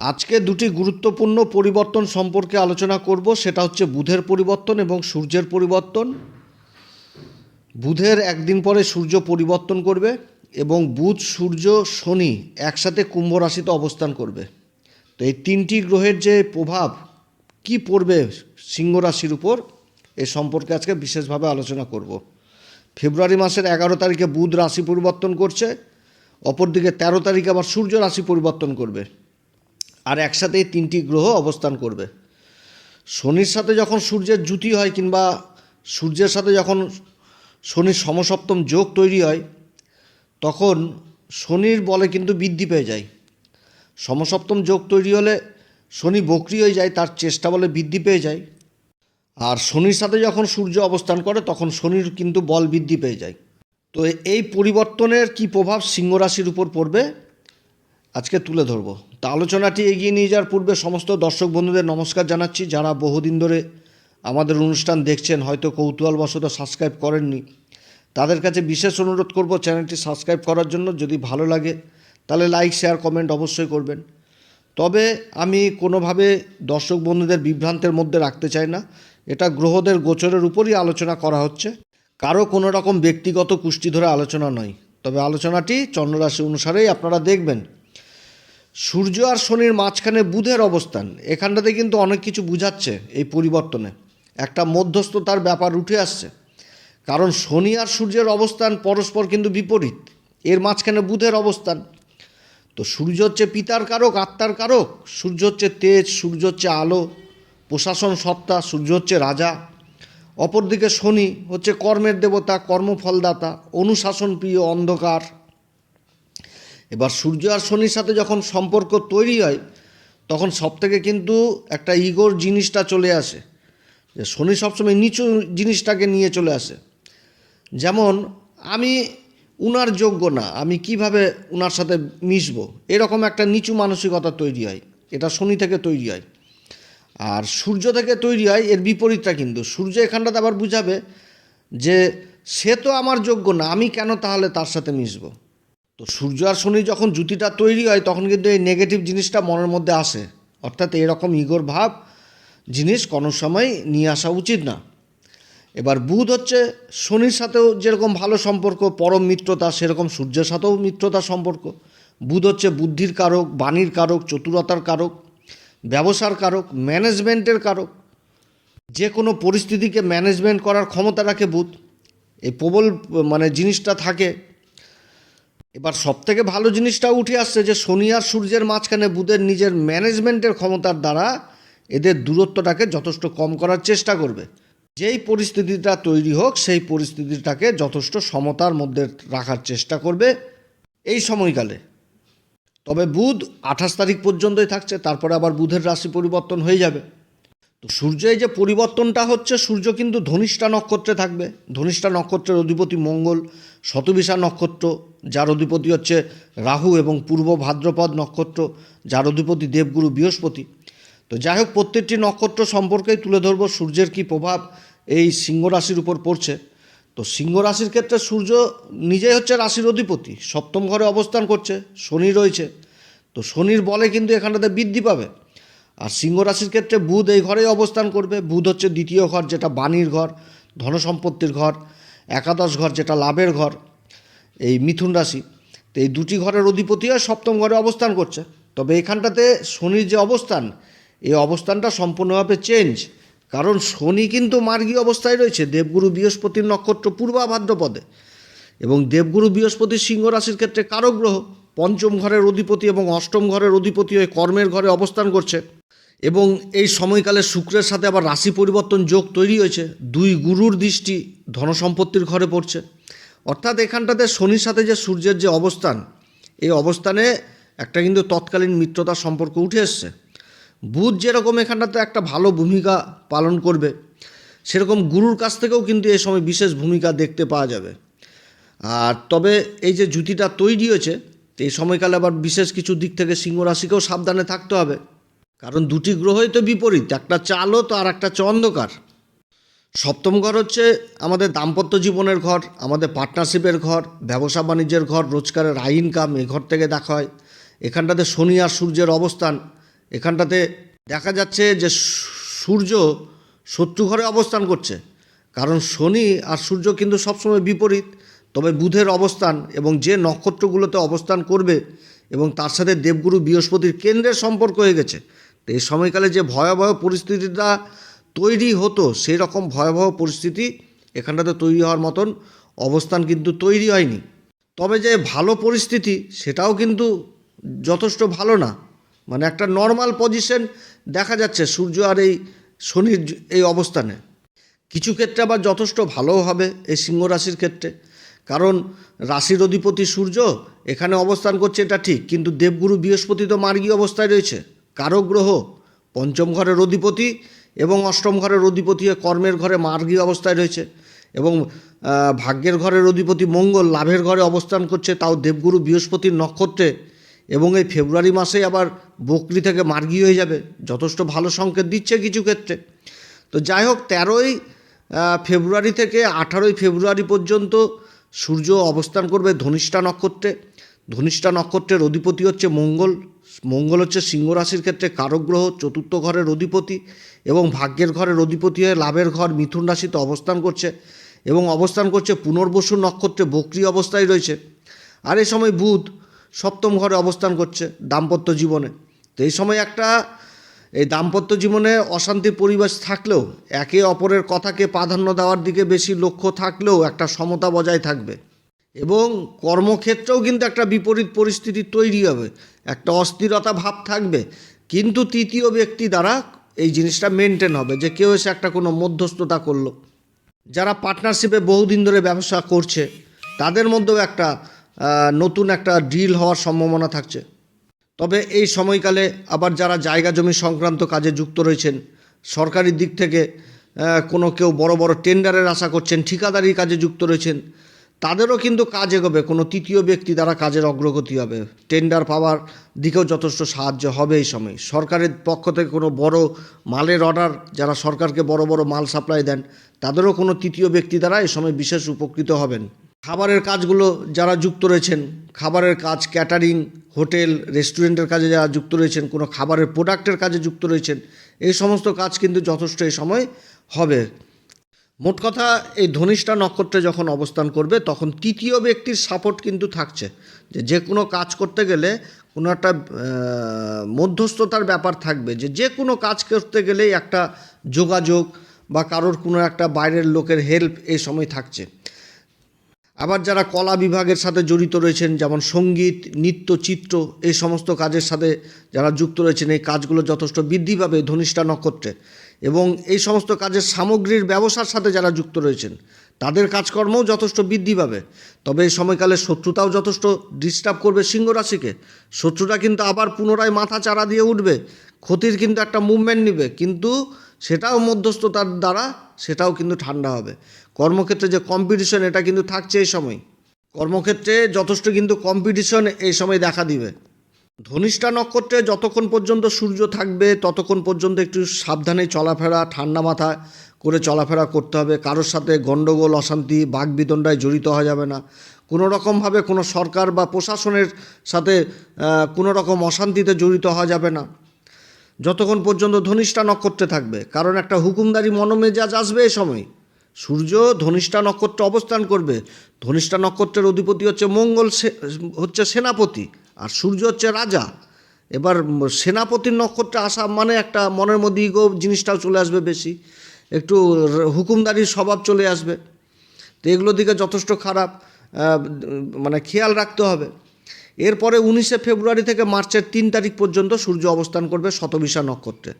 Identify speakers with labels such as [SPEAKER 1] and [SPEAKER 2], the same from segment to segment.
[SPEAKER 1] আজকে দুটি গুরুত্বপূর্ণ পরিবর্তন সম্পর্কে আলোচনা করব। সেটা হচ্ছে বুধের পরিবর্তন এবং সূর্যের পরিবর্তন। বুধের একদিন পরে সূর্য পরিবর্তন করবে এবং বুধ, সূর্য, শনি একসাথে কুম্ভ রাশিতে অবস্থান করবে। তো এই তিনটি গ্রহের যে প্রভাব, কি পড়বে সিংহ রাশির উপর, এ সম্পর্কে আজকে বিশেষভাবে আলোচনা করব। ফেব্রুয়ারি মাসের এগারো তারিখে বুধ রাশি পরিবর্তন করছে, অপরদিকে তেরো তারিখে আবার সূর্য রাশি পরিবর্তন করবে। আর একসাথেই তিনটি গ্রহ অবস্থান করবে। শনির সাথে যখন সূর্যের জুতি হয় কিংবা সূর্যের সাথে যখন শনির সমসপ্তম যোগ তৈরি হয়, তখন শনির বলে কিন্তু বৃদ্ধি পেয়ে যায়। সমসপ্তম যোগ তৈরি হলে শনি বকরি হয়ে যায়, তার চেষ্টা বলে বৃদ্ধি পেয়ে যায়। আর শনির সাথে যখন সূর্য অবস্থান করে, তখন শনির কিন্তু বল বৃদ্ধি পেয়ে যায়। তো এই পরিবর্তনের কি প্রভাব সিংহ রাশির উপর পড়বে? আজকে তুলে ধরবো। তা আলোচনাটি এগিয়ে নিয়ে যাওয়ার পূর্বে সমস্ত দর্শক বন্ধুদের নমস্কার জানাচ্ছি। যারা বহুদিন ধরে আমাদের অনুষ্ঠান দেখছেন, হয়তো কৌতূহলবশত সাবস্ক্রাইব করেননি, তাদের কাছে বিশেষ অনুরোধ করব চ্যানেলটি সাবস্ক্রাইব করার জন্য। যদি ভালো লাগে, তাহলে লাইক শেয়ার কমেন্ট অবশ্যই করবেন। তবে আমি কোনোভাবে দর্শক বন্ধুদের বিভ্রান্তের মধ্যে রাখতে চাই না। এটা গ্রহদের গোচরের উপরই আলোচনা করা হচ্ছে। কারও কোনো রকম ব্যক্তিগত কুষ্টি ধরে আলোচনা নয়। তবে আলোচনাটি চন্দ্ররাশি অনুসারেই আপনারা দেখবেন। সূর্য আর শনির মাঝখানে বুধের অবস্থান। এখানটাতে কিন্তু অনেক কিছু বুঝাচ্ছে এই পরিবর্তনে। একটা মধ্যস্থতার ব্যাপার উঠে আসছে। কারণ শনি আর সূর্যের অবস্থান পরস্পর কিন্তু বিপরীত। এর মাঝখানে বুধের অবস্থান। তো সূর্য হচ্ছে পিতার কারক, আত্মার কারক। সূর্য হচ্ছে তেজ, সূর্য হচ্ছে আলো। প্রশাসন সত্তা, সূর্য হচ্ছে রাজা। অপরদিকে শনি হচ্ছে কর্মের দেবতা, কর্মফলদাতা অনুশাসন প্রিয় অন্ধকার। এবার সূর্য আর শনির সাথে যখন সম্পর্ক তৈরি হয়, তখন সব থেকে কিন্তু একটা ইগোর জিনিসটা চলে আসে। যে শনি সবসময় নিচু জিনিসটাকে নিয়ে চলে আসে। যেমন, আমি উনার যোগ্য না, আমি কীভাবে উনার সাথে মিশবো? এরকম একটা নিচু মানসিকতা তৈরি হয়, এটা শনি থেকে তৈরি হয়। আর সূর্য থেকে তৈরি হয়, এর বিপরীতটা কিন্তু। সূর্য এখানটাতে আবার বুঝাবে যে, সে তো আমার যোগ্য না, আমি কেন তাহলে তার সাথে মিশবো? তো সূর্য আর শনি যখন জুতিটা তৈরি হয়, তখন কিন্তু এই নেগেটিভ জিনিসটা মনের মধ্যে আসে। অর্থাৎ এরকম ইগোর ভাব জিনিস কোনো সময় নিয়ে আসা উচিত না। এবার বুধ হচ্ছে শনির সাথেও যেরকম ভালো সম্পর্ক, পরম মিত্রতা, সেরকম সূর্যের সাথেও মিত্রতা সম্পর্ক। বুধ হচ্ছে বুদ্ধির কারক, বাণীর কারক, চতুরতার কারক, ব্যবসার কারক ম্যানেজমেন্টের কারক। যে কোনো পরিস্থিতিকে ম্যানেজমেন্ট করার ক্ষমতা রাখে বুধ। এই প্রবল মানে জিনিসটা থাকে এবার সব থেকে ভালো জিনিসটা উঠে আসছে যে শনি আর সূর্যের মাঝখানে বুধের নিজের ম্যানেজমেন্টের ক্ষমতার দ্বারা এদের দূরত্বটাকে যথেষ্ট কম করার চেষ্টা করবে। যেই পরিস্থিতিটা তৈরি হোক, সেই পরিস্থিতিটাকে যথেষ্ট সমতার মধ্যে রাখার চেষ্টা করবে এই সময়কালে। তবে বুধ আঠাশ তারিখ পর্যন্তই থাকছে, তারপরে আবার বুধের রাশি পরিবর্তন হয়ে যাবে। তো সূর্য এই যে পরিবর্তনটা হচ্ছে, সূর্য কিন্তু ধনিষ্ঠা নক্ষত্রে থাকবে। ধনিষ্ঠা নক্ষত্রের অধিপতি মঙ্গল শতবিশা নক্ষত্র, যার অধিপতি হচ্ছে রাহু এবং পূর্ব ভাদ্রপদ নক্ষত্র, যার অধিপতি দেবগুরু বৃহস্পতি। তো যাই হোক প্রত্যেকটি নক্ষত্র সম্পর্কেই তুলে ধরবো, সূর্যের কী প্রভাব এই সিংহ রাশির উপর পড়ছে। তো সিংহ রাশির ক্ষেত্রে সূর্য নিজেই হচ্ছে রাশির অধিপতি, সপ্তম ঘরে অবস্থান করছে, শনি রয়েছে। তো শনির বলে কিন্তু এখানটাতে বৃদ্ধি পাবে। আর সিংহ রাশির ক্ষেত্রে বুধ এই ঘরেই অবস্থান করবে। বুধ হচ্ছে দ্বিতীয় ঘর, যেটা বাণীর ঘর, ধনসম্পত্তির ঘর একাদশ ঘর যেটা লাভের ঘর, এই মিথুন রাশি, তো এই দুটি ঘরের অধিপতি হয় সপ্তম ঘরে অবস্থান করছে। তবে এখানটাতে শনির যে অবস্থান, এই অবস্থানটা সম্পূর্ণভাবে চেঞ্জ কারণ শনি কিন্তু মার্গী অবস্থায় রয়েছে, দেবগুরু বৃহস্পতির নক্ষত্র পূর্বা ভাদ্রপদে এবং দেবগুরু বৃহস্পতি সিংহ রাশির ক্ষেত্রে কারক গ্রহ, পঞ্চম ঘরের অধিপতি এবং অষ্টম ঘরের অধিপতি হয়ে কর্মের ঘরে অবস্থান করছে। এবং এই সময়কালে শুক্রের সাথে আবার রাশি পরিবর্তন যোগ তৈরি হয়েছে। দুই গুরুর দৃষ্টি ধনসম্পত্তির ঘরে পড়ছে। অর্থাৎ এখানটাতে শনির সাথে যে সূর্যের যে অবস্থান, এই অবস্থানে একটা কিন্তু তৎকালীন মিত্রতার সম্পর্ক উঠে এসছে। বুধ যেরকম এখানটাতে একটা ভালো ভূমিকা পালন করবে, সেরকম গুরুর কাছ থেকেও কিন্তু এই সময় বিশেষ ভূমিকা দেখতে পাওয়া যাবে। আর তবে এই যে জুতিটা তৈরি হয়েছে, এই সময়কালে আবার বিশেষ কিছু দিক থেকে সিংহ রাশিকেও সাবধানে থাকতে হবে। কারণ দুটি গ্রহই তো বিপরীত, একটা চালো তো আর একটা অন্ধকার। সপ্তম ঘর হচ্ছে আমাদের দাম্পত্য জীবনের ঘর, আমাদের পার্টনারশিপের ঘর, ব্যবসা বাণিজ্যের ঘর, রোজগারের আয় ইনকাম এই ঘর থেকে দেখা হয়। এখানটাতে শনি আর সূর্যের অবস্থান, এখানটাতে দেখা যাচ্ছে যে সূর্য শত্রু ঘরে অবস্থান করছে। কারণ শনি আর সূর্য কিন্তু সবসময় বিপরীত, তবে বুধের অবস্থান এবং যে নক্ষত্রগুলোতে অবস্থান করবে এবং তার সাথে দেবগুরু বৃহস্পতির কেন্দ্রের সম্পর্ক হয়ে গেছে তো এই সময়কালে যে ভয়াবহ পরিস্থিতিটা তৈরি হতো সেই রকম ভয়াবহ পরিস্থিতি এখানটাতে তৈরি হওয়ার মতন অবস্থান কিন্তু তৈরি হয়নি। তবে যে ভালো পরিস্থিতি, সেটাও কিন্তু যথেষ্ট ভালো না। মানে একটা নর্মাল পজিশন দেখা যাচ্ছে সূর্য আর এই শনির এই অবস্থানে। কিছু ক্ষেত্রে আবার যথেষ্ট ভালোও হবে এই সিংহ রাশির ক্ষেত্রে। কারণ রাশির অধিপতি সূর্য এখানে অবস্থান করছে এটা ঠিক, কিন্তু দেবগুরু বৃহস্পতি তো মার্গী অবস্থায় রয়েছে। কারক গ্রহ, পঞ্চম ঘরের অধিপতি এবং অষ্টম ঘরের অধিপতি কর্মের ঘরে মার্গী অবস্থায় রয়েছে এবং ভাগ্যের ঘরের অধিপতি মঙ্গল, লাভের ঘরে অবস্থান করছে তাও দেবগুরু বৃহস্পতির নক্ষত্রে এবং এই ফেব্রুয়ারি মাসে আবার বকরি থেকে মার্গী হয়ে যাবে। যথেষ্ট ভালো সংকেত দিচ্ছে কিছু ক্ষেত্রে। তো যাই হোক, তেরোই ফেব্রুয়ারি থেকে আঠারোই ফেব্রুয়ারি পর্যন্ত সূর্য অবস্থান করবে ধনিষ্ঠা নক্ষত্রে। ধনিষ্ঠা নক্ষত্রের অধিপতি হচ্ছে মঙ্গল। মঙ্গল হচ্ছে সিংহ রাশির ক্ষেত্রে কারক গ্রহ, চতুর্থ ঘরের অধিপতি এবং ভাগ্যের ঘরের অধিপতি হয়ে লাভের ঘর মিথুন রাশিতে অবস্থান করছে এবং অবস্থান করছে পুনর্বসু নক্ষত্রে বক্রি অবস্থায় রয়েছে। আর এই সময় বুধ সপ্তম ঘরে অবস্থান করছে দাম্পত্য জীবনে। তো এই সময় একটা, এই দাম্পত্য জীবনে অশান্তির পরিবেশ থাকলেও একে অপরের কথাকে প্রাধান্য দেওয়ার দিকে বেশি লক্ষ্য থাকলেও একটা সমতা বজায় থাকবে। এবং কর্মক্ষেত্রেও কিন্তু একটা বিপরীত পরিস্থিতি তৈরি হবে। একটা অস্থিরতা ভাব থাকবে। কিন্তু তৃতীয় ব্যক্তি দ্বারা এই জিনিসটা মেনটেন হবে যে কেউ এসে একটা কোনো মধ্যস্থতা করল। যারা পার্টনারশিপে বহুদিন ধরে ব্যবসা করছে, তাদের মধ্যেও একটা নতুন একটা ডিল হওয়ার সম্ভাবনা থাকছে। তবে এই সময়কালে আবার যারা জায়গা জমি সংক্রান্ত কাজে যুক্ত রয়েছেন সরকারি দিক থেকে কোনো কেউ বড় বড় টেন্ডারের আশা করছেন ঠিকাদারি কাজে যুক্ত রয়েছেন তাদেরও কিন্তু কাজ এগোবে। কোনো তৃতীয় ব্যক্তি দ্বারা কাজের অগ্রগতি হবে। টেন্ডার পাওয়ার দিকেও যথেষ্ট সাহায্য হবে এই সময়। সরকারের পক্ষ থেকে কোনো বড় মালের অর্ডার যারা সরকারকে বড় বড় মাল সাপ্লাই দেন, তাদেরও কোনো তৃতীয় ব্যক্তি দ্বারা এই সময় বিশেষ উপকৃত হবেন। খাবারের কাজগুলো যারা যুক্ত রয়েছেন, খাবারের কাজ ক্যাটারিং হোটেল রেস্টুরেন্টের কাজে যারা যুক্ত রয়েছেন, কোনো খাবারের প্রোডাক্টের কাজে যুক্ত রয়েছেন, এই সমস্ত কাজ কিন্তু যথেষ্ট এই সময় হবে। মোট কথা, এই ধনিষ্ঠা নক্ষত্রে যখন অবস্থান করবে, তখন তৃতীয় ব্যক্তির সাপোর্ট কিন্তু থাকছে। যে যে কোনো কাজ করতে গেলে কোনো একটা মধ্যস্থতার ব্যাপার থাকবে। যে যে কোনো কাজ করতে গেলেই একটা যোগাযোগ বা কারোর কোনো একটা বাইরের লোকের হেল্প এই সময় থাকছে। আবার যারা কলা বিভাগের সাথে জড়িত রয়েছেন, যেমন সংগীত, নৃত্য, চিত্র, এই সমস্ত কাজের সাথে যারা যুক্ত রয়েছেন, এই কাজগুলো যথেষ্ট বৃদ্ধি পাবে ধনিষ্ঠা নক্ষত্রে। এবং এই সমস্ত কাজের সামগ্রীর ব্যবসার সাথে যারা যুক্ত রয়েছেন, তাদের কাজকর্মও যথেষ্ট বৃদ্ধি পাবে। তবে এই সময়কালে শত্রুতাও যথেষ্ট ডিস্টার্ব করবে সিংহ রাশিকে। শত্রুটা কিন্তু আবার পুনরায় মাথা চারা দিয়ে উঠবে, ক্ষতির কিন্তু একটা মুভমেন্ট নিবে, কিন্তু সেটাও মধ্যস্থতার দ্বারা সেটাও কিন্তু ঠান্ডা হবে। কর্মক্ষেত্রে যে কম্পিটিশন এটা কিন্তু থাকছে এই সময়। কর্মক্ষেত্রে যথেষ্ট কিন্তু কম্পিটিশন এই সময় দেখা দিবে। ধনিষ্ঠা নক্ষত্রে যতক্ষণ পর্যন্ত সূর্য থাকবে, ততক্ষণ পর্যন্ত একটু সাবধানে চলাফেরা, ঠান্ডা মাথা করে চলাফেরা করতে হবে। কারোর সাথে গণ্ডগোল অশান্তি বাগবিদণ্ডায় জড়িত হওয়া যাবে না। কোনো রকমভাবে কোনো সরকার বা প্রশাসনের সাথে কোনো রকম অশান্তিতে জড়িত হওয়া যাবে না। যতক্ষণ পর্যন্ত ধনিষ্ঠা নক্ষত্রে থাকবে। কারণ একটা হুকুমদারি মনোমেজাজ আসবে এই সময়। সূর্য ধনিষ্ঠা নক্ষত্রে অবস্থান করবে। ধনিষ্ঠা নক্ষত্রের অধিপতি হচ্ছে মঙ্গল হচ্ছে সেনাপতি। সূর্য হচ্ছে রাজা। এবার সেনাপতির নক্ষত্রে আসা মানে একটা মনের মধ্যে ইগো জিনিসটাও চলে আসবে বেশি। একটু হুকুমদারির স্বভাব চলে আসবে। তো এগুলোর দিকে যথেষ্ট খারাপ মানে খেয়াল রাখতে হবে। এরপরে উনিশে ফেব্রুয়ারি থেকে মার্চের তিন তারিখ পর্যন্ত সূর্য অবস্থান করবে শতবিশা নক্ষত্রে।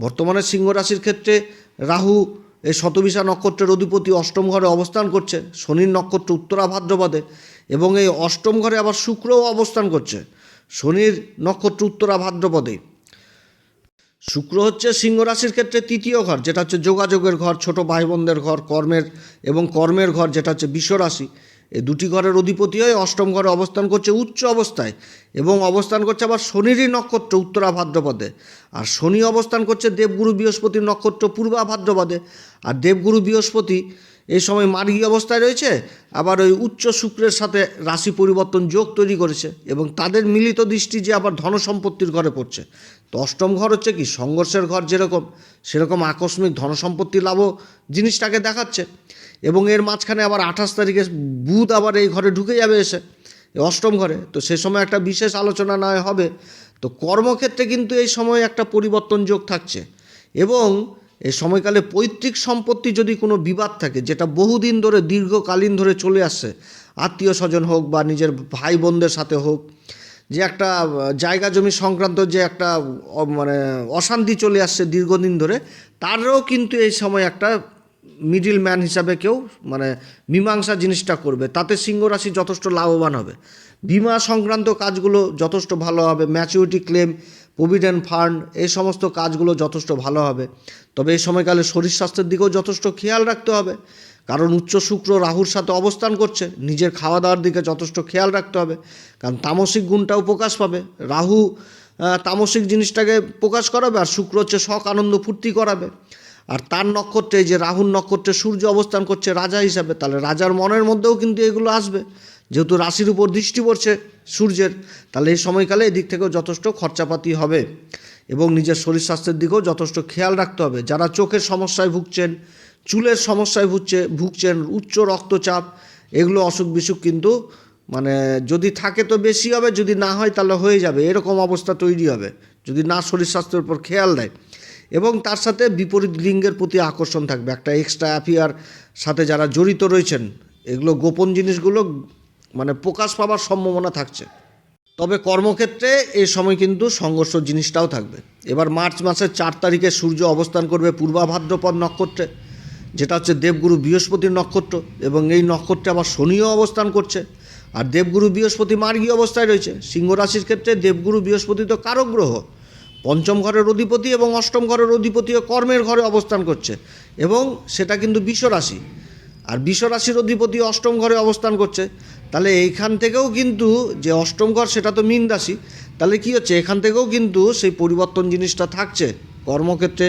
[SPEAKER 1] বর্তমানে সিংহ রাশির ক্ষেত্রে রাহু এই শতবিশা নক্ষত্রের অধিপতি অষ্টম ঘরে অবস্থান করছে। শনির নক্ষত্র উত্তরা ভাদ্রপদে। এবং এই অষ্টম ঘরে আবার শুক্রও অবস্থান করছে। শনির নক্ষত্র উত্তরা ভাদ্রপদে। শুক্র হচ্ছে সিংহ রাশির ক্ষেত্রে তৃতীয় ঘর, যেটা হচ্ছে যোগাযোগের ঘর, ছোট ভাই বোনদের ঘর, কর্মের এবং কর্মের ঘর, যেটা হচ্ছে বিশ্ব রাশি। এই দুটি ঘরের অধিপতি হয়ে অষ্টম ঘরে অবস্থান করছে উচ্চ অবস্থায় এবং অবস্থান করছে আবার শনিরই নক্ষত্র উত্তরা ভাদ্রপদে। আর শনি অবস্থান করছে দেবগুরু বৃহস্পতির নক্ষত্র পূর্বা ভাদ্রপদে। আর দেবগুরু বৃহস্পতি এই সময় মার্গী অবস্থায় রয়েছে, আবার ওই উচ্চ শুক্রের সাথে রাশি পরিবর্তন যোগ তৈরি করেছে এবং তাদের মিলিত দৃষ্টি যে আবার ধন সম্পত্তির ঘরে পড়ছে। তো অষ্টম ঘর হচ্ছে কি? সংঘর্ষের ঘর যেরকম, সেরকম আকস্মিক ধন সম্পত্তি লাভও জিনিসটাকে দেখাচ্ছে। এবং এর মাঝখানে আবার আঠাশ তারিখে বুধ আবার এই ঘরে ঢুকে যাবে এসে অষ্টম ঘরে। তো সে সময় একটা বিশেষ আলোচনা নয় হবে। তো কর্মক্ষেত্রে কিন্তু এই সময় একটা পরিবর্তন যোগ থাকছে। এবং এই সময়কালে পৈতৃক সম্পত্তি যদি কোনো বিবাদ থাকে, যেটা বহুদিন ধরে, দীর্ঘকালীন ধরে চলে আসছে আত্মীয় স্বজন হোক বা নিজের ভাই বোনদের সাথে হোক, যে একটা জায়গা জমি সংক্রান্ত যে একটা মানে অশান্তি চলে আসছে দীর্ঘদিন ধরে, তারও কিন্তু এই সময় একটা মিডিল ম্যান হিসাবে কেউ মানে মীমাংসা জিনিসটা করবে। তাতে সিংহ রাশি যথেষ্ট লাভবান হবে। বিমা সংক্রান্ত কাজগুলো যথেষ্ট ভালো হবে। ম্যাচুরিটি ক্লেম প্রভিডেন্ট ফান্ড, এই সমস্ত কাজগুলো যথেষ্ট ভালো হবে। তবে এই সময়কালে শরীর স্বাস্থ্যের দিকেও যথেষ্ট খেয়াল রাখতে হবে। কারণ উচ্চ শুক্র রাহুর সাথে অবস্থান করছে, নিজের খাওয়া দাওয়ার দিকে যথেষ্ট খেয়াল রাখতে হবে। কারণ তামসিক গুণটাও প্রকাশ পাবে। রাহু তামসিক জিনিসটাকে প্রকাশ করাবে আর শুক্র হচ্ছে শখ, আনন্দ ফুর্তি করাবে। আর তার নক্ষত্রে যে রাহুর নক্ষত্রে সূর্য অবস্থান করছে রাজা হিসাবে, তাহলে রাজার মনের মধ্যেও কিন্তু এগুলো আসবে। যেহেতু রাশির উপর দৃষ্টি পড়ছে সূর্যের, তাহলে এই সময়কালে এদিক থেকেও যথেষ্ট খরচাপাতি হবে এবং নিজের শরীর স্বাস্থ্যের দিকেও যথেষ্ট খেয়াল রাখতে হবে। যারা চোখের সমস্যায় ভুগছেন, চুলের সমস্যায় ভুগছে, ভুগছেন, উচ্চ রক্তচাপ, এগুলো অসুখ বিসুখ কিন্তু মানে যদি থাকে তো বেশি হবে, যদি না হয় তাহলে হয়ে যাবে। এরকম অবস্থা তৈরি হবে, যদি না শরীর স্বাস্থ্যের উপর খেয়াল দেয়। এবং তার সাথে বিপরীত লিঙ্গের প্রতি আকর্ষণ থাকবে। একটা এক্সট্রা অ্যাফিয়ার সাথে যারা জড়িত রয়েছেন, এগুলো গোপন জিনিসগুলো মানে প্রকাশ পাওয়ার সম্ভাবনা থাকছে। তবে কর্মক্ষেত্রে এই সময় কিন্তু সংঘর্ষ জিনিসটাও থাকবে। এবার মার্চ মাসের চার তারিখে সূর্য অবস্থান করবে পূর্বাভাদ্রপদ নক্ষত্রে, যেটা হচ্ছে দেবগুরু বৃহস্পতির নক্ষত্র এবং এই নক্ষত্রে আবার শনিও অবস্থান করছে। আর দেবগুরু বৃহস্পতি মার্গী অবস্থায় রয়েছে। সিংহ রাশির ক্ষেত্রে দেবগুরু বৃহস্পতি তো কারক গ্রহ। পঞ্চম ঘরের অধিপতি এবং অষ্টম ঘরের অধিপতিও কর্মের ঘরে অবস্থান করছে এবং সেটা কিন্তু বিশ্ব রাশি আর বিশ্ব রাশির অধিপতি অষ্টম ঘরে অবস্থান করছে। তাহলে এইখান থেকেও কিন্তু যে অষ্টম ঘর সেটা তো মীন রাশি, তাহলে কি হচ্ছে? এখান থেকেও কিন্তু সেই পরিবর্তন জিনিসটা থাকছে। কর্মক্ষেত্রে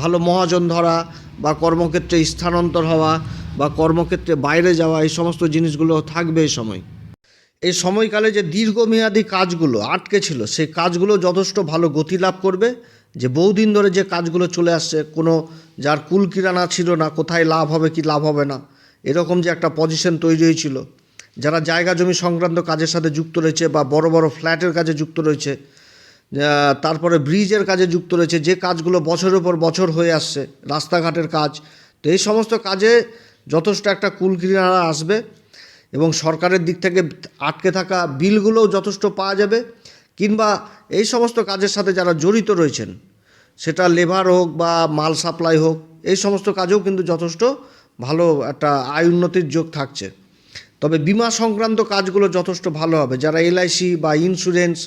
[SPEAKER 1] ভালো মহাজন ধরা বা কর্মক্ষেত্রে স্থানান্তর হওয়া বা কর্মক্ষেত্রে বাইরে যাওয়া, এই সমস্ত জিনিসগুলো থাকবে এই সময়। এই সময়কালে যে দীর্ঘমেয়াদী কাজগুলো আটকে ছিল, সেই কাজগুলো যথেষ্ট ভালো গতি লাভ করবে। যে বহুদিন ধরে যে কাজগুলো চলে আসছে, কোনো যার কুল কিরানা ছিল না, কোথায় লাভ হবে, কি লাভ হবে না, এরকম যে একটা পজিশন তৈরি হয়েছিল। যারা জায়গা জমি সংক্রান্ত কাজের সাথে যুক্ত রয়েছে বা বড় বড় ফ্ল্যাটের কাজে যুক্ত রয়েছে তারপরে ব্রিজের কাজে যুক্ত রয়েছে, যে কাজগুলো বছরের পর বছর হয়ে আসছে, রাস্তাঘাটের কাজ, তো এই সমস্ত কাজে যথেষ্ট একটা কুল কিনারা আসবে এবং সরকারের দিক থেকে আটকে থাকা বিলগুলোও যথেষ্ট পাওয়া যাবে, কিংবা এই সমস্ত কাজের সাথে যারা জড়িত রয়েছেন, সেটা লেবার হোক বা মাল সাপ্লাই হোক, এই সমস্ত কাজেও কিন্তু যথেষ্ট ভালো একটা আয় উন্নতির যোগ থাকছে। তবে বিমা সংক্রান্ত কাজগুলো যথেষ্ট ভালো হবে। যারা এলআইসি বা ইন্স্যুরেন্স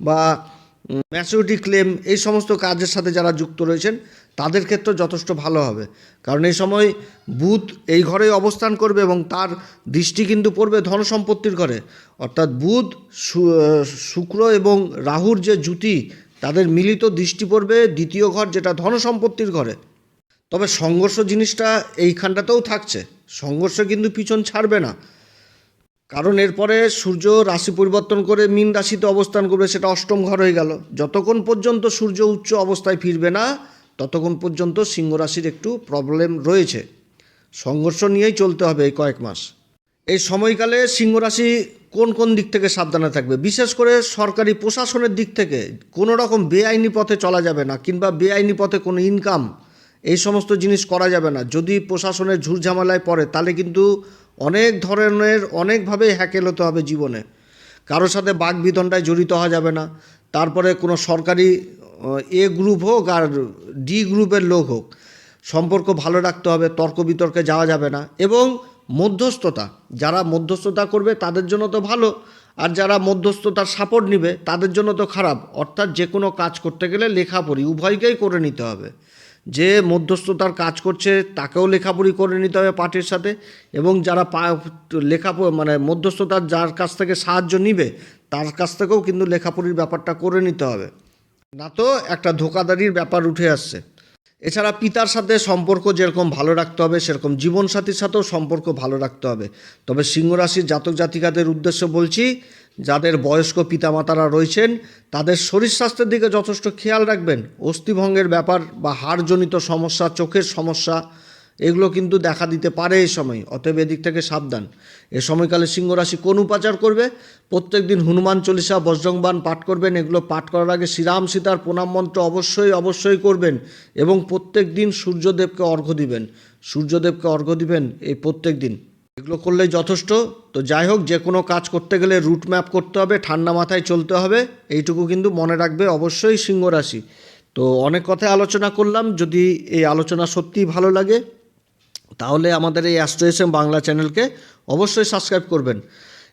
[SPEAKER 1] বা ম্যাচুরিটি ক্লেম এই সমস্ত কাজের সাথে যারা যুক্ত রয়েছেন, তাদের ক্ষেত্রে যথেষ্ট ভালো হবে। কারণ এই সময় বুধ এই ঘরে অবস্থান করবে এবং তার দৃষ্টি কিন্তু পড়বে ধন সম্পত্তির ঘরে। অর্থাৎ বুধ শুক্র এবং রাহুর যে জুতি তাদের মিলিত দৃষ্টি পড়বে দ্বিতীয় ঘর যেটা ধন সম্পত্তির ঘরে। তবে সংঘর্ষ জিনিসটা এইখানটাতেও থাকছে। সংঘর্ষ কিন্তু পিছন ছাড়বে না। কারণ এরপরে সূর্য রাশি পরিবর্তন করে মীন রাশিতে অবস্থান করবে, সেটা অষ্টম ঘর হয়ে গেল। যতক্ষণ পর্যন্ত সূর্য উচ্চ অবস্থায় ফিরবে না, ততক্ষণ পর্যন্ত সিংহ রাশির একটু প্রবলেম রয়েছে। সংঘর্ষ নিয়েই চলতে হবে এই কয়েক মাস। এই সময়কালে সিংহ রাশি কোন কোন দিক থেকে সাবধানে থাকবে? বিশেষ করে সরকারি প্রশাসনের দিক থেকে কোনো রকম বেআইনি পথে চলা যাবে না, কিংবা বেআইনি পথে কোনো ইনকাম এই সমস্ত জিনিস করা যাবে না। যদি প্রশাসনের ঝুরঝামেলায় পড়ে, তাহলে কিন্তু অনেক ধরনের অনেকভাবে হ্যাকেল হতে হবে জীবনে। কারোর সাথে বাঘ বিতণ্ডায় জড়িত হওয়া যাবে না। তারপরে কোনো সরকারি এ গ্রুপ হোক আর ডি গ্রুপের লোক হোক, সম্পর্ক ভালো রাখতে হবে, তর্ক বিতর্কে যাওয়া যাবে না। এবং মধ্যস্থতা, যারা মধ্যস্থতা করবে তাদের জন্য তো ভালো, আর যারা মধ্যস্থতার সাপোর্ট নিবে তাদের জন্য তো খারাপ। অর্থাৎ যে কোনো কাজ করতে গেলে লেখাপড়ি উভয়কেই করে নিতে হবে। যে মধ্যস্থতার কাজ করছে, তাকেও লেখাপড়ি করে নিতে হবে পার্টির সাথে এবং যারা লেখাপড়ি মানে মধ্যস্থতার যার কাছ থেকে সাহায্য নিবে, তার কাছ থেকেও কিন্তু লেখাপড়ির ব্যাপারটা করে নিতে হবে। না তো, একটা ধোকাদারির ব্যাপার উঠে আসছে। এছাড়া পিতার সাথে সম্পর্ক যেরকম ভালো রাখতে হবে, সেরকম জীবনসাথীর সাথেও সম্পর্ক ভালো রাখতে হবে। তবে সিংহ রাশির জাতক জাতিকাদের উদ্দেশ্য বলছি যাদের বয়স্ক পিতামাতারা রয়েছেন, তাদের শরীর স্বাস্থ্যের দিকে যথেষ্ট খেয়াল রাখবেন। অস্থিভঙ্গের ব্যাপার বা হাড়জনিত সমস্যা, চোখের সমস্যা, এগুলো কিন্তু দেখা দিতে পারে এই সময়। অতএব এদিক থেকে সাবধান। এ সময়কালে সিংহ রাশি কোন উপাচার করবে? প্রত্যেক দিন হনুমান চল্লিশা বজ্রংবান পাঠ করবেন। এগুলো পাঠ করার আগে শ্রীরাম সীতার প্রণাম মন্ত্র অবশ্যই অবশ্যই করবেন এবং প্রত্যেক দিন সূর্যদেবকে অর্ঘ্য দিবেন। সূর্যদেবকে অর্ঘ্য দিবেন এই প্রত্যেক দিন এগুলো করলেই যথেষ্ট। তো যাই হোক, যে কোনো কাজ করতে গেলে রুট ম্যাপ করতে হবে, ঠান্ডা মাথায় চলতে হবে। এইটুকু কিন্তু মনে রাখবে অবশ্যই সিংহ রাশি। তো অনেক কথাই আলোচনা করলাম। যদি এই আলোচনা সত্যিই ভালো লাগে, তাহলে আমাদের এই অ্যাস্ট্রোএসএম বাংলা চ্যানেলকে অবশ্যই সাবস্ক্রাইব করবেন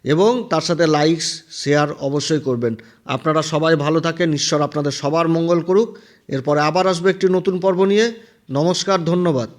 [SPEAKER 1] এবং তার সাথে লাইকস শেয়ার অবশ্যই করবেন। আপনারা সবাই ভালো থাকেন। ঈশ্বর আপনাদের সবার মঙ্গল করুক। এরপরে আবার আসবে একটি নতুন পর্ব নিয়ে। নমস্কার, ধন্যবাদ।